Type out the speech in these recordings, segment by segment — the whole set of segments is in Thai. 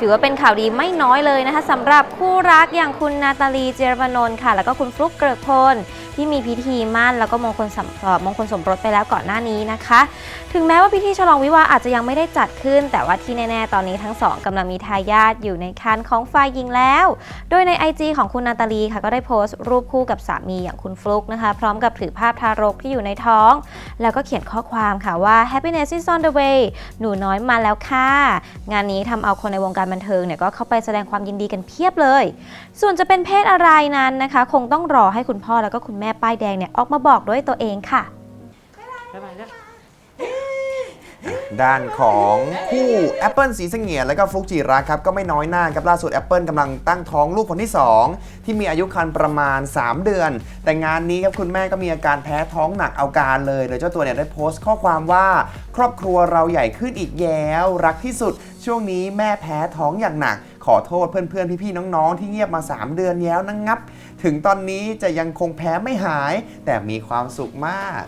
ถือว่าเป็นข่าวดีไม่น้อยเลยนะคะสำหรับคู่รักอย่างคุณนาตาลีเจรวนนท์ค่ะ แล้วก็คุณฟลุ๊กเกริกพล ที่มีพิธีมั่นแล้วก็มงคลสมงคลสมรสไปแล้วก่อนหน้านี้นะคะ ถึงแม้ว่าพิธีฉลองวิวาอาจจะยังไม่ได้จัดขึ้น แต่ว่าที่แน่ๆ ตอนนี้ทั้งสองกำลังมีทายาทอยู่ในคันของฝ่ายหญิงแล้ว โดยใน IG ของคุณนาตาลีค่ะก็ได้โพสต์รูปคู่กับสามีอย่างคุณฟลุกนะคะ พร้อมกับถือภาพทารกที่อยู่ในท้อง แล้วก็เขียนข้อความค่ะว่า happiness is on the way หนูน้อยมาแล้วค่ะ งานนี้ทำเอาคนในวงการบันเทิงเนี่ยก็เข้าไปแสดงความยินดีกันเพียบเลย ส่วนจะเป็นเพศอะไรนั้นนะคะ คงต้องรอให้คุณพ่อแล้วก็คุณแม่ป้ายแดงเนี่ยออกมาบอกด้วยตัวเองค่ะ ด้านของคู่ Apple สีเสงี่ยมและก็ฟลุกจิรักครับก็ไม่น้อยหน้าครับล่าสุด Apple กำลังตั้งท้องลูกคนที่ 2 ที่มีอายุครรภ์ประมาณ 3 เดือน แต่งานนี้ครับคุณแม่ก็มีอาการแพ้ท้องหนักเอาการเลยโดยเจ้าตัวเนี่ยได้โพสต์ข้อความว่า ครอบครัวเราใหญ่ขึ้นอีกแล้วรักที่สุด ช่วงนี้แม่แพ้ท้องอย่างหนัก ขอโทษเพื่อนๆ พี่ๆ น้องๆ ที่เงียบมา 3 เดือนแล้วนะงับ ถึงตอนนี้จะยังคงแพ้ไม่หาย แต่มีความสุขมาก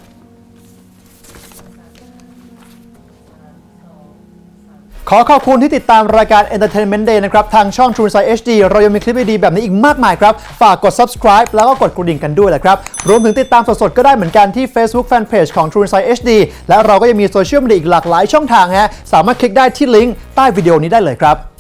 ขอขอบคุณที่ติดตามรายการ Entertainment Day นะครับ ทางช่อง True Insight HD เรายังมีคลิปดีๆแบบนี้อีกมากมายครับ ฝากกด subscribe แล้วก็กดกระดิ่งกันด้วยแหละครับ รวมถึงติดตามสดๆ ก็ได้เหมือนกันที่ Facebook Fanpage ของ True Insight HD และเราก็ยังมีโซเชียลมีเดียอีกหลากหลายช่องทางฮะสามารถคลิกได้ที่ลิงก์ใต้วิดีโอนี้ได้เลยครับ